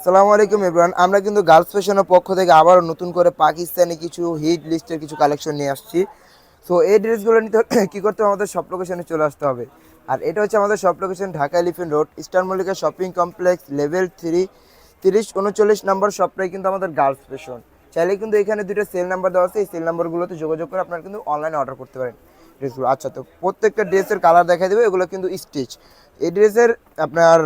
আসসালামু আলাইকুম এভরিওয়ান, আমরা কিন্তু গার্লস ফ্যাশনের পক্ষ থেকে আবারও নতুন করে পাকিস্তানি কিছু হিট লিস্টের কিছু কালেকশন নিয়ে আসছি। সো এই ড্রেসগুলো নিতে কী করতে হবে? আমাদের সব লোকেশনে চলে আসতে হবে। আর এটা হচ্ছে আমাদের সব location Dhaka elephant road star Mallika shopping complex, level three, তিরিশ উনচল্লিশ নম্বর শপটাই কিন্তু আমাদের গার্লস ফ্যাশন। চাইলে কিন্তু এখানে দুটো সেল নাম্বার দেওয়া আছে, এই সেল নাম্বারগুলোতে যোগাযোগ করে আপনারা কিন্তু অনলাইনে অর্ডার করতে পারেন ড্রেসগুলো। আচ্ছা তো প্রত্যেকটা ড্রেসের কালার দেখা দেবে, এগুলো কিন্তু স্টিচ এই ড্রেসের আপনার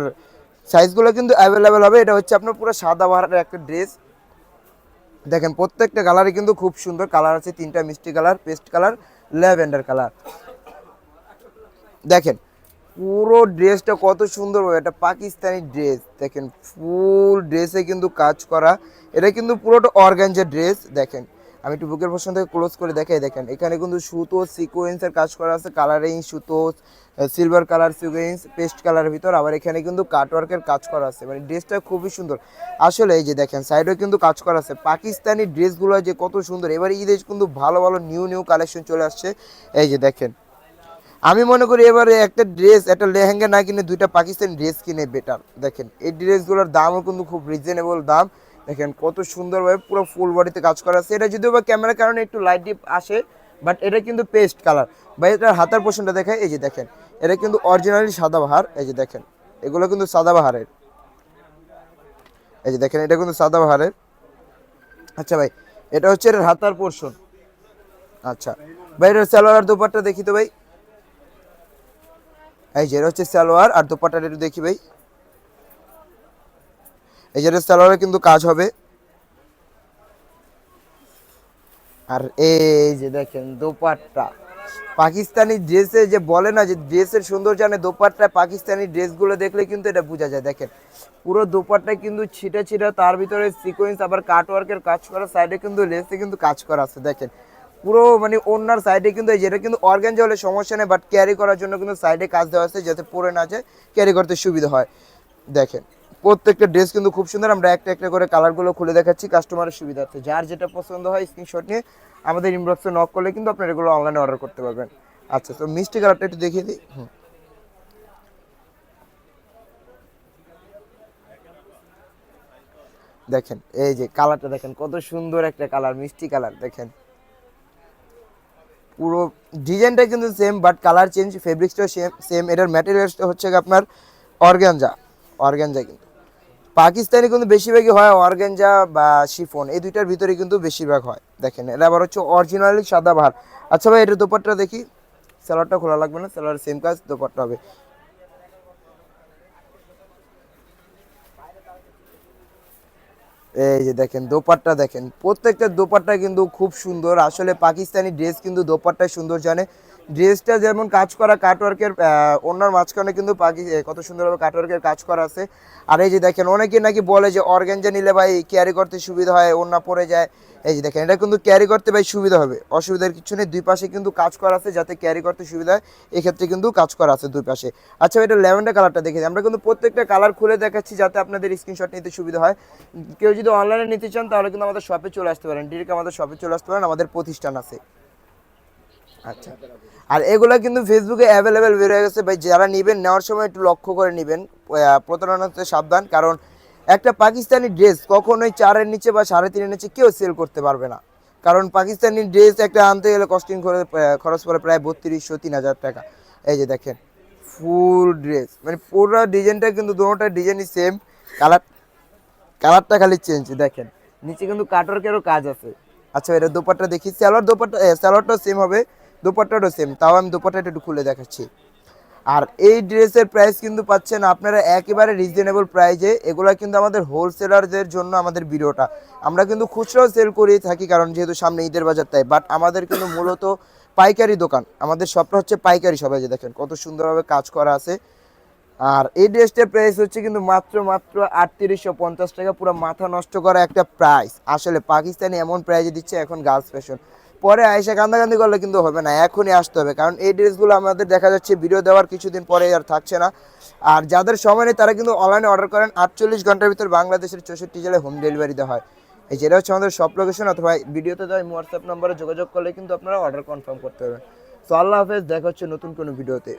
সাইজগুলো কিন্তু অ্যাভেলেবেল হবে। এটা হচ্ছে আপনার পুরো সাদা বাহারের একটা ড্রেস দেখেন, প্রত্যেকটা কালারই কিন্তু খুব সুন্দর। কালার আছে তিনটা মিষ্টি colour paste colour lavender colour দেখেন, পুরো ড্রেসটা কত সুন্দর এটা পাকিস্তানি ড্রেস দেখেন ফুল ড্রেসে কিন্তু কাজ করা। এটা কিন্তু পুরোটা অর্গানজের ড্রেস দেখেন আমি একটু বুকের পছন্দ থেকে ক্লোজ করে দেখাই, দেখেন। এখানে কিন্তু সুতো সিকোয়েন্সের কাজ করা আছে কালারিং সুতো সিলভার কালার সিকোয়েন্স পেস্ট কালারের ভিতর। আবার এখানে কিন্তু কাটওয়ার্কের কাজ করা আছে। মানে ড্রেসটা খুবই সুন্দর। আসলে এই যে দেখেন সাইডেও কিন্তু কাজ করা আছে। পাকিস্তানি ড্রেসগুলো যে কত সুন্দর। এবার ঈদে কিন্তু ভালো ভালো নিউ নিউ কালেকশন চলে আসছে। এই যে দেখেন। আমি মনে করি এবারে একটা ড্রেস একটা লেহেঙ্গা না কিনে দুইটা পাকিস্তানি ড্রেস কিনে বেটার দেখেন, এই ড্রেসগুলোর দামও কিন্তু খুব রিজনেবল দাম। দেখেন কত সুন্দরভাবে পুরো ফুল বডিতে কাজ করা আছে। এটা যদিও বা ক্যামেরার কারণে একটু লাইট ডিপ আসে বাট এটা কিন্তু পেস্ট কালার বা এটার হাতার পোষণটা দেখায় এই যে দেখেন, এটা কিন্তু অরিজিনালি সাদাবাহার এই যে দেখেন, এগুলো কিন্তু সাদাবাহারের এই যে দেখেন, এটা কিন্তু সাদাবাহারের আচ্ছা ভাই, এটা হচ্ছে এর হাতার পোর্শন আচ্ছা ভাই এটার সালোয়ার দুপাট্টা দেখি তো ভাই। এই যে, এটা হচ্ছে সালোয়ার আর দোপাট্টাটা একটু দেখি ভাই। এই যে কিন্তু কাজ হবে। আর এই যে দেখেন দোপাট্টা। পাকিস্তানি ড্রেসে যে বলে না যে ড্রেসের সুন্দর জানে দোপাট্টা পাকিস্তানি ড্রেসগুলো দেখলে কিন্তু এটা বোঝা যায়। দেখেন, পুরো দোপাট্টা কিন্তু ছিটে ছিটে তার ভিতরে সিকোয়েন্স আবার কাটওয়ার্কের কাজ করা সাইডে কিন্তু লেসে কিন্তু কাজ করা আছে। দেখেন, পুরো মানে ওনার সাইডে কিন্তু এই যেটা কিন্তু অর্গানজা হলে সমস্যা নেই বাট ক্যারি করার জন্য কিন্তু সাইডে কাজ দেওয়া আছে যাতে পরে না যায় ক্যারি করতে সুবিধা হয়। দেখেন প্রত্যেকটা ড্রেস কিন্তু খুব সুন্দর। আমরা একটা একটা করে কালারগুলো খুলে দেখাচ্ছি কাস্টমারের সুবিধার্থে। যার যেটা পছন্দ হয় স্ক্রিনশট নিয়ে আমাদের ইনবক্সে নক করলে কিন্তু আপনারা এগুলো অনলাইনে অর্ডার করতে পারবেন। আচ্ছা তো মিষ্টি কালারটা একটু দেখিয়ে দিই। হুম। দেখেন এই যে কালারটা দেখেন কত সুন্দর একটা কালার মিষ্টি কালার দেখেন। পুরো ডিজাইনটা কিন্তু সেম বাট কালার চেঞ্জ ফেব্রিক্সটাও সেম সেম এটার ম্যাটেরিয়ালসটা হচ্ছে আপনার অর্গ্যানজা অর্গ্যানজা কিন্তু। পাকিস্তানি কিন্তু বেশিরভাগই হয় অর্গ্যানজা বা শিফন। এই দুইটার ভিতরে কিন্তু বেশিরভাগ হয়। দেখেন এটা আবার হচ্ছে অরিজিনালি সাদা ভার আচ্ছা ভাই এটা দোপাট্টা দেখি। স্যালাডটা খোলা লাগবে না? স্যালাড সেম কাজ, দোপাট্টা হবে। এই যে দেখেন, দোপাট্টা দেখেন। প্রত্যেকটা দোপাট্টা কিন্তু খুব সুন্দর। আসলে পাকিস্তানি ড্রেস কিন্তু দোপাট্টায় সুন্দর জানে ড্রেসটা যেমন কাজ করা কাটওয়ার্কের অন্যার মাঝখানে কিন্তু এ, কত সুন্দরভাবে কাটওয়ার্কের কাজ করা আছে। আর এই যে দেখেন অনেকে নাকি বলে যে অর্গ্যানজা নিলে ভাই ক্যারি করতে সুবিধা হয় অন্য পরে যায়। এই যে দেখেন এটা কিন্তু ক্যারি করতে ভাই সুবিধা হবে অসুবিধার কিছু নেই। দুই পাশে কিন্তু কাজ করা আছে যাতে ক্যারি করতে সুবিধা হয় এক্ষেত্রে কিন্তু কাজ করা আছে দুই পাশে। আচ্ছা এটা ল্যাভেন্ডার কালারটা দেখে আমরা কিন্তু প্রত্যেকটা কালার খুলে দেখাচ্ছি যাতে আপনাদের স্ক্রিনশট নিতে সুবিধা হয়। কেউ যদি অনলাইনে নিতে চান তাহলে কিন্তু আমাদের শপে চলে আসতে পারেন। ডিরেক্ট আমাদের শপে চলে আসতে পারেন আমাদের প্রতিষ্ঠান আছে। আচ্ছা। আর এগুলো কিন্তু ফেসবুকে অ্যাভেলেবেল বের হয়ে গেছে। ভাই, যারা নেবেন, নেওয়ার সময় একটু লক্ষ্য করে নেবেন। প্রতারণা হতে সাবধান, কারণ একটা পাকিস্তানি ড্রেস কখনোই চারের নিচে বা সাড়ে তিনের নিচে কেউ সেল করতে পারবে না। কারণ পাকিস্তানি ড্রেস একটা আনতে গেলে কস্টিং করে খরচ পড়ে প্রায় বত্রিশশো তিন হাজার টাকা। এই যে দেখেন ফুল ড্রেস মানে পুরো ডিজাইনটা কিন্তু দুটোটা ডিজাইনই সেম কালার, কালারটা খালি চেঞ্জ দেখেন। নিচে কিন্তু কাটওয়ার্কেরও কাজ আছে। আচ্ছা এটা দোপাট্টা দেখি স্যালোয়ার দোপাট্টা স্যালোয়ারটাও সেম হবে। দোপাট্টাটাও সেম তাও আমি দোপাট্টাটা একটু খুলে দেখাচ্ছি। আর এই ড্রেসের প্রাইস কিন্তু পাচ্ছেন আপনারা একেবারে রিজনেবল প্রাইজে এগুলো কিন্তু আমাদের হোলসেলারদের জন্য আমাদের ভিডিওটা। আমরা কিন্তু খুচরাও সেল করে থাকি কারণ যেহেতু সামনে ঈদের বাজার তাই। বাট আমাদের কিন্তু মূলত পাইকারি দোকান। আমাদের সবটা হচ্ছে পাইকারি সবাই যে দেখেন কত সুন্দরভাবে কাজ করা আছে। আর এই ড্রেসটার প্রাইস হচ্ছে কিন্তু মাত্র মাত্র আটত্রিশশো পঞ্চাশ টাকা। পুরো মাথা নষ্ট করা একটা প্রাইস আসলে পাকিস্তানি এমন প্রাইজে দিচ্ছে এখন গার্লস ফ্যাশন পরে আয়সা কান্দাকান্দি করলে কিন্তু হবে না, এখনই আসতে হবে। কারণ এই ড্রেসগুলো আমাদের দেখা যাচ্ছে ভিডিও দেওয়ার কিছুদিন পরে আর থাকছে না। আর যাদের সময় নেই, তারা কিন্তু অনলাইনে অর্ডার করেন। আটচল্লিশ ঘণ্টার ভিতর বাংলাদেশের চৌষট্টি জেলায় হোম ডেলিভারি দেওয়া হয়। এই যেটা হচ্ছে আমাদের সব লোকেশন অথবা ভিডিওতে দেওয়া হোয়াটসঅ্যাপ নম্বরে যোগাযোগ করলে কিন্তু আপনারা অর্ডার কনফার্ম করতে পারবেন। তো আল্লাহ হাফেজ, দেখা হচ্ছে নতুন কোনো ভিডিওতে